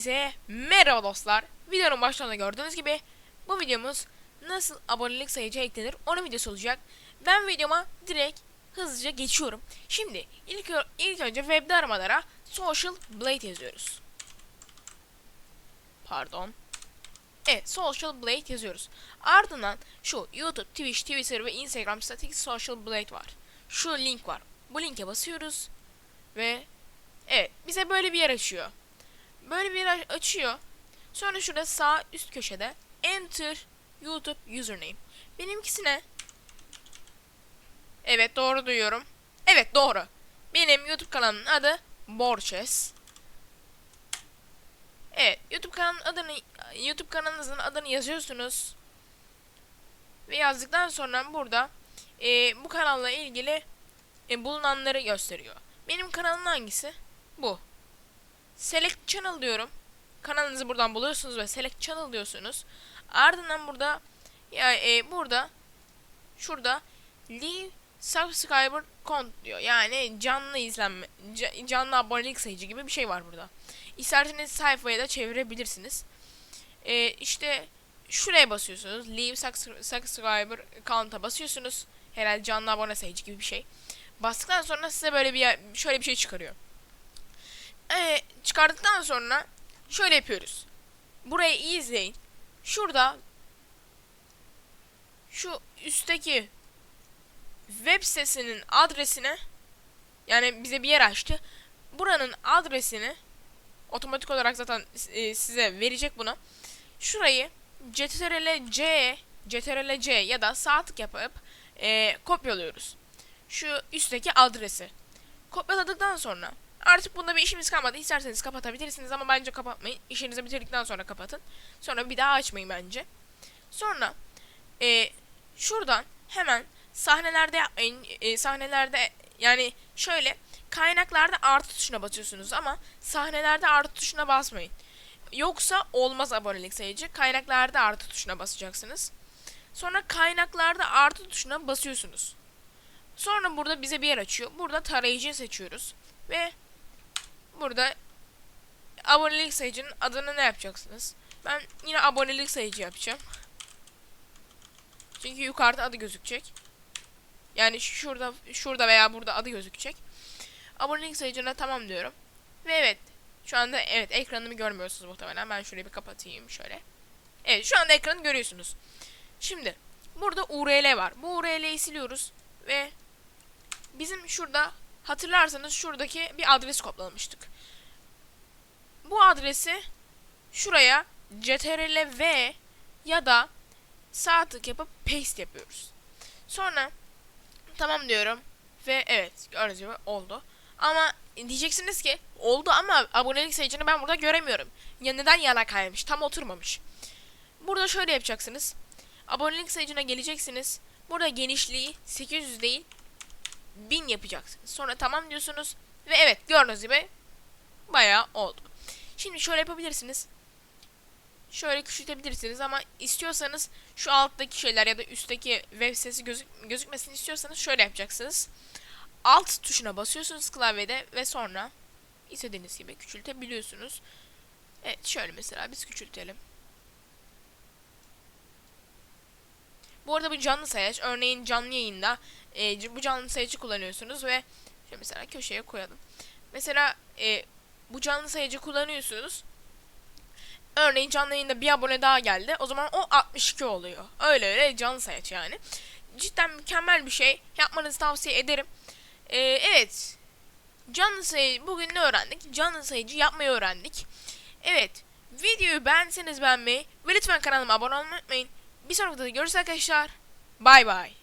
Size merhaba dostlar. Videonun başlarında gördüğünüz gibi bu videomuz nasıl abonelik sayıcı eklenir onun videosu olacak. Ben videoma direkt hızlıca geçiyorum. Şimdi ilk, ilk önce webde aramalara Social Blade yazıyoruz. Pardon. Evet Social Blade yazıyoruz. Ardından şu YouTube, Twitch, Twitter ve Instagram statik Social Blade var. Şu link var. Bu linke basıyoruz ve evet bize böyle bir yer açıyor. Böyle bir yer açıyor. Sonra şurada sağ üst köşede Enter YouTube Username. Benimkisine Evet doğru duyuyorum. Evet doğru. Benim YouTube kanalımın adı Borches. Evet YouTube kanalının adını YouTube kanalınızın adını yazıyorsunuz. Ve yazdıktan sonra burada e, bu kanalla ilgili e, bulunanları gösteriyor. Benim kanalım hangisi? Bu. Select Channel diyorum. Kanalınızı buradan buluyorsunuz ve Select Channel diyorsunuz. Ardından burada ya e, burada şurada Leave Subscriber Count diyor. Yani canlı izlenme, ca- canlı abonelik sayıcı gibi bir şey var burada. İsterseniz sayfaya da çevirebilirsiniz. E, işte şuraya basıyorsunuz. Leave subs- Subscriber Count'a basıyorsunuz. Herhalde canlı abone sayıcı gibi bir şey. Bastıktan sonra size böyle bir şöyle bir şey çıkarıyor. Ee, çıkardıktan sonra şöyle yapıyoruz. Burayı iyi izleyin. Şurada şu üstteki web sitesinin adresine yani bize bir yer açtı. Buranın adresini otomatik olarak zaten e, size verecek bunu. Şurayı CTRL C CTRL C ya da sağ tık yapıp e, kopyalıyoruz. Şu üstteki adresi. Kopyaladıktan sonra Artık bunda bir işimiz kalmadı. İsterseniz kapatabilirsiniz ama bence kapatmayın. İşinizi bitirdikten sonra kapatın. Sonra bir daha açmayın bence. Sonra e, şuradan hemen sahnelerde yapmayın. E, sahnelerde yani şöyle kaynaklarda artı tuşuna basıyorsunuz ama sahnelerde artı tuşuna basmayın. Yoksa olmaz abonelik sayıcı. Kaynaklarda artı tuşuna basacaksınız. Sonra kaynaklarda artı tuşuna basıyorsunuz. Sonra burada bize bir yer açıyor. Burada tarayıcı seçiyoruz. Ve burada abonelik sayıcının adını ne yapacaksınız? Ben yine abonelik sayıcı yapacağım. Çünkü yukarıda adı gözükecek. Yani şurada şurada veya burada adı gözükecek. Abonelik sayıcına tamam diyorum. Ve evet. Şu anda evet ekranımı görmüyorsunuz muhtemelen. Ben şurayı bir kapatayım şöyle. Evet şu anda ekranı görüyorsunuz. Şimdi burada URL var. Bu URL'yi siliyoruz ve bizim şurada hatırlarsanız şuradaki bir adres kopyalamıştık. Bu adresi şuraya ctrl v ya da sağ tık yapıp paste yapıyoruz. Sonra tamam diyorum ve evet gördüğünüz gibi oldu. Ama diyeceksiniz ki oldu ama abonelik sayıcını ben burada göremiyorum. Ya neden yana kaymış? Tam oturmamış. Burada şöyle yapacaksınız. Abonelik sayıcına geleceksiniz. Burada genişliği 800 değil 1000 yapacaksınız. Sonra tamam diyorsunuz. Ve evet gördüğünüz gibi bayağı oldu. Şimdi şöyle yapabilirsiniz. Şöyle küçültebilirsiniz ama istiyorsanız şu alttaki şeyler ya da üstteki web sitesi gözük gözükmesini istiyorsanız şöyle yapacaksınız. Alt tuşuna basıyorsunuz klavyede ve sonra istediğiniz gibi küçültebiliyorsunuz. Evet şöyle mesela biz küçültelim. Bu arada bu canlı sayaç. Örneğin canlı yayında e, bu canlı sayacı kullanıyorsunuz ve mesela köşeye koyalım. Mesela e, bu canlı sayacı kullanıyorsunuz. Örneğin canlı yayında bir abone daha geldi. O zaman o 62 oluyor. Öyle öyle canlı sayaç yani. Cidden mükemmel bir şey. Yapmanızı tavsiye ederim. E, evet. Canlı sayı bugün ne öğrendik? Canlı sayıcı yapmayı öğrendik. Evet. Videoyu beğenseniz beğenmeyi ve lütfen kanalıma abone olmayı unutmayın. Bir sonraki videoda görüşürüz arkadaşlar. Bay bay.